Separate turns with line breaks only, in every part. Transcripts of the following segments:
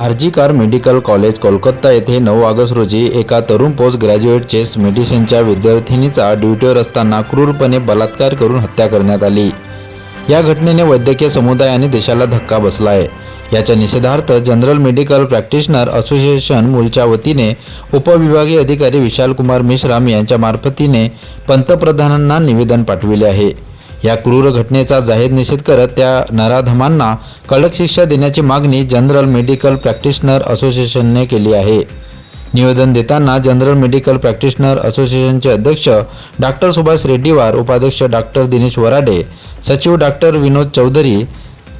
आर्जीकार medical college Kolkata येथे नऊ August रोजी एका तरुण पोस्ट ग्रॅज्युएट चेस मेडिसिनच्या विद्यार्थिनीचा ड्युटीवर असताना क्रूरपणे बलात्कार करून हत्या करण्यात आली. या घटनेने वैद्यकीय समुदाय आणि देशाला धक्का बसला आहे याच्या निषेधार्थ जनरल मेडिकल प्रॅक्टिशनर असोसिएशन मूलच्या वतीने उपविभागीय अधिकारी विशाल कुमार मिश्राम यांच्या मार्फतीने पंतप्रधानांना निवेदन पाठविले आहे. या क्रूर घटनेचा जाहीर निषेध करत त्या नराधमांना कडक शिक्षा देण्याची मागणी जनरल मेडिकल प्रॅक्टिशनर असोसिएशनने केली आहे. निवेदन देताना जनरल मेडिकल प्रॅक्टिशनर असोसिएशनचे अध्यक्ष डॉक्टर सुभाष रेड्डीवार उपाध्यक्ष डॉक्टर दिनेश वराडे सचिव doctor Vinod Chaudhari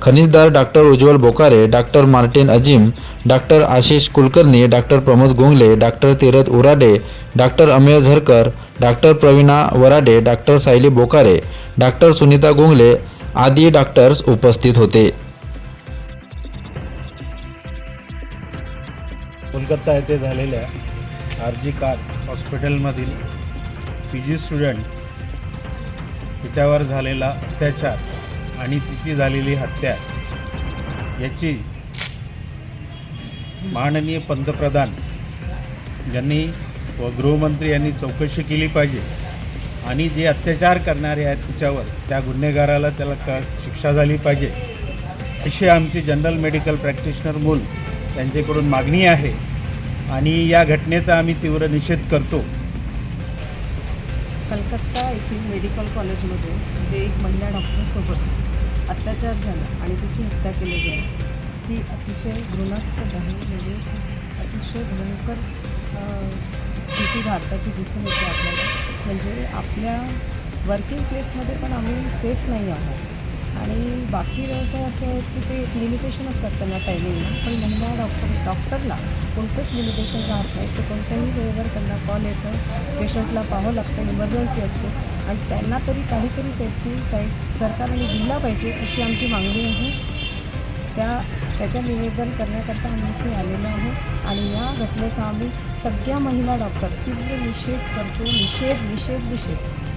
खनिजदार doctor Ujjwal Bokare doctor Martin Azim doctor Ashish Kulkarni doctor Pramod Gongale doctor Tirath Urade doctor Amey Zarkar doctor Pravina Varade doctor Sayali Bokare doctor Sunita Gongale आदी doctors उपस्थित होते.
कोलकाता येथे झालेल्या R G Kar हॉस्पिटलमधील P G student तिच्यावर झालेला अत्याचार आणि तिची झालेली हत्या याची माननीय पंतप्रधान यांनी व गृहमंत्री यांनी चौकशी केली पाहिजे. आणि जे अत्याचार करणारे आहेत तिच्यावर त्या गुन्हेगाराला त्याला क शिक्षा झाली पाहिजे. अशी आमची जनरल मेडिकल प्रॅक्टिशनर मूल त्यांच्याकडून मागणी आहे. आणि या घटनेचा आम्ही तीव्र निषेध करतो.
कलकत्ता येथील मेडिकल कॉलेजमध्ये जे एक महिला डॉक्टरसोबत अत्याचार झाला आणि तिची हत्या केली गेली ती अतिशय घृणास्पद आहे. म्हणजे अतिशय भयंकर स्थिती भारताची दिसून येते आपल्याला. म्हणजे आपल्या वर्किंग प्लेसमध्ये पण आम्ही सेफ नाही आहोत. आणि बाकी व्यवसाय असे आहेत की ते एक लिमिटेशन असतात त्यांना टायमिंगला पण महिला डॉक्टर डॉक्टरला कोणतंच लिमिटेशन राहत नाही. ते कोणत्याही वेळेवर त्यांना कॉल येतं. पेशंटला पाहावं लागतं इमर्जन्सी असते. आणि त्यांना तरी काहीतरी सेफ्टी साईड सरकारने दिला पाहिजे अशी आमची मागणी आहे. त्या त्याच्या निवेदन करण्याकरता आम्ही इथे आलेलो आहोत. आणि या घटनेचा आम्ही सगळ्या महिला डॉक्टर तीव्र निषेध करतो. निषेध निषेध निषेध.